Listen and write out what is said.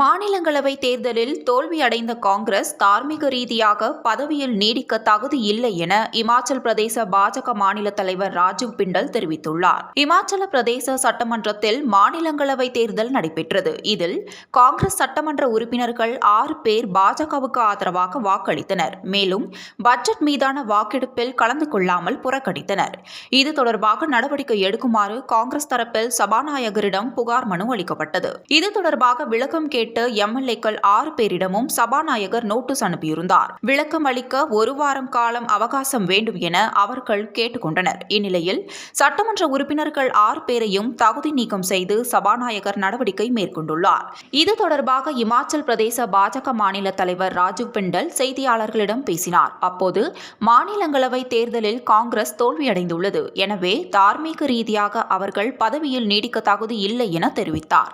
மாநிலங்களவை தேர்தலில் தோல்வியடைந்த காங்கிரஸ் தார்மீக ரீதியாக பதவியில் நீடிக்க தகுதி இல்லை என இமாச்சல் பிரதேச பாஜக மாநில தலைவர் ராஜீவ் பிண்டல் தெரிவித்துள்ளார். இமாச்சல பிரதேச சட்டமன்றத்தில் மாநிலங்களவை தேர்தல் நடைபெற்றது. இதில் காங்கிரஸ் சட்டமன்ற உறுப்பினர்கள் ஆறு பேர் பாஜகவுக்கு ஆதரவாக வாக்களித்தனர். மேலும் பட்ஜெட் மீதான வாக்கெடுப்பில் கலந்து கொள்ளாமல் புறக்கணித்தனர். இது தொடர்பாக நடவடிக்கை எடுக்குமாறு காங்கிரஸ் தரப்பில் சபாநாயகரிடம் புகார் மனு அளிக்கப்பட்டது. இது தொடர்பாக விளக்கம் கேட்டு எம்எல்ஏக்கள் ஆறு பேரிடமும் சபாநாயகர் நோட்டீஸ் அனுப்பியிருந்தார். விளக்கம் அளிக்க ஒரு வாரம் காலம் அவகாசம் வேண்டும் என அவர்கள் கேட்டுக்கொண்டனர். இந்நிலையில் சட்டமன்ற உறுப்பினர்கள் ஆறு பேரையும் தகுதி நீக்கம் செய்து சபாநாயகர் நடவடிக்கை மேற்கொண்டுள்ளார். இது தொடர்பாக இமாச்சல் பிரதேச பாஜக மாநில தலைவர் ராஜீவ் பிண்டல் செய்தியாளர்களிடம் பேசினார். அப்போது மாநிலங்களவை தேர்தலில் காங்கிரஸ் தோல்வியடைந்துள்ளது. எனவே தார்மீக ரீதியாக அவர்கள் பதவியில் நீடிக்க தகுதி இல்லை என தெரிவித்தார்.